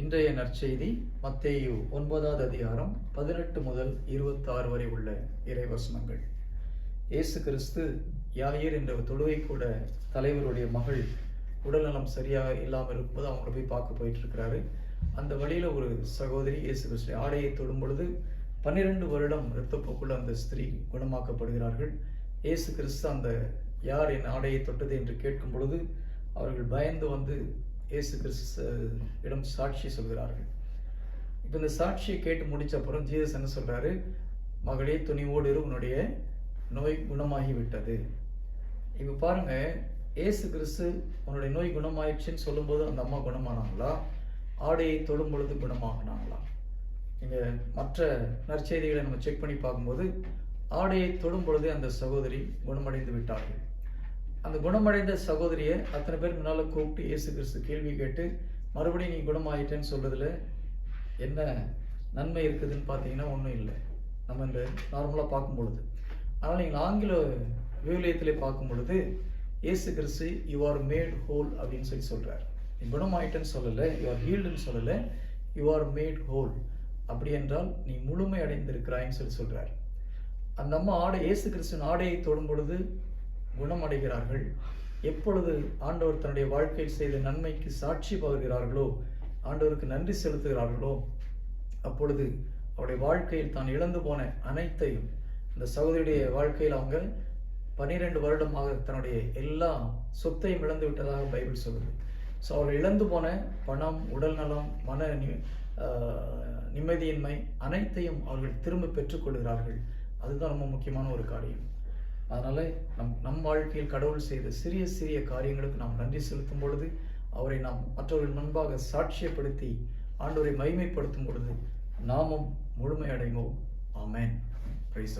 இன்றைய நற்செய்தி மத்தேயு ஒன்பதாவது அதிகாரம் பதினெட்டு முதல் இருபத்தாறு வரை உள்ள இறைவசனங்கள். இயேசு கிறிஸ்து யாயிர் என்ற தொழுவை கூட தலைவருடைய மகள் உடல்நலம் சரியாக இல்லாமல் இருப்பது அவங்கள போய் பார்க்க போயிட்டு இருக்கிறாரு அந்த வழியில் ஒரு சகோதரி இயேசு கிறிஸ்து ஆடையை தொடும் பொழுது பன்னிரெண்டு வருடம் இரத்தப்போக்குள்ள அந்த ஸ்திரீ குணமாக்கப்படுகிறார்கள். இயேசு கிறிஸ்து அந்த யார் என் ஆடையை தொட்டது என்று கேட்கும் பொழுது அவர்கள் பயந்து வந்து இயேசு கிறிஸ்து இடம் சாட்சி சொல்கிறார்கள். இப்போ இந்த சாட்சியை கேட்டு முடித்த அப்புறம் ஜீசஸ் என்ன சொல்கிறாரு மகளே துணிவோடு உன்னுடைய நோய் குணமாகிவிட்டது. இப்போ பாருங்கள் ஏசு கிறிஸ்து உன்னுடைய நோய் குணமாயிடுச்சுன்னு சொல்லும்போது அந்த அம்மா குணமானாங்களா? ஆடையை தொடும் பொழுது குணமாகினாங்களா? நீங்கள் மற்ற நற்செய்திகளை நம்ம செக் பண்ணி பார்க்கும்போது ஆடையை தொடும் பொழுது அந்த சகோதரி குணமடைந்து விட்டார்கள். அந்த குணமடைந்த சகோதரியை அத்தனை பேர் முன்னால் கூப்பிட்டு இயேசு கிறிஸ்து கேள்வி கேட்டு மறுபடியும் நீ குணமாயிட்டேன்னு சொல்கிறதுல என்ன நன்மை இருக்குதுன்னு பார்த்தீங்கன்னா ஒன்றும் இல்லை. நம்ம இந்த நார்மலாக பார்க்கும் பொழுது. ஆனால் நீங்கள் ஆங்கில விவிலியத்திலே பார்க்கும் பொழுது இயேசு கிறிஸ்து யூ ஆர் மேட் ஹோல் அப்படின்னு சொல்லி சொல்கிறார் நீ குணமாயிட்டேன்னு சொல்லலை யூ ஆர் ஹீல்டுன்னு சொல்லலை யூ ஆர் மேட் ஹோல் அப்படி என்றால் நீ முழுமை அடைந்திருக்கிறாய்ன்னு சொல்லி சொல்கிறார் அந்த அம்மா ஆடை இயேசு கிறிஸ்துவின் ஆடையை தொடும் பொழுது குணமடைகிறார்கள். எப்பொழுது ஆண்டவர் தன்னுடைய வாழ்க்கையில் செய்த நன்மைக்கு சாட்சி பகர்கிறார்களோ ஆண்டவருக்கு நன்றி செலுத்துகிறார்களோ அப்பொழுது அவருடைய வாழ்க்கையில் தான் இழந்து போன அனைத்தையும் இந்த சகோதரியுடைய வாழ்க்கையில் அவங்க பன்னிரெண்டு வருடமாக தன்னுடைய எல்லா சொத்தையும் இழந்து விட்டதாக பைபிள் சொல்லுது. ஸோ அவர்கள் இழந்து போன பணம் உடல் நலம் மன நி- நிம்மதியின்மை அனைத்தையும் அவர்கள் திரும்ப பெற்றுக்கொள்கிறார்கள் அதுதான் ரொம்ப முக்கியமான ஒரு காரியம். அதனால் நம் நம் வாழ்க்கையில் கடவுள் செய்த சிறிய சிறிய காரியங்களுக்கு நாம் நன்றி செலுத்தும் பொழுது அவரை நாம் மற்றவர்கள் முன்பாக சாட்சியப்படுத்தி ஆண்டோரை மகிமைப்படுத்தும் பொழுது நாமும் முழுமையடைவோம். ஆமேன். பிரைஸ்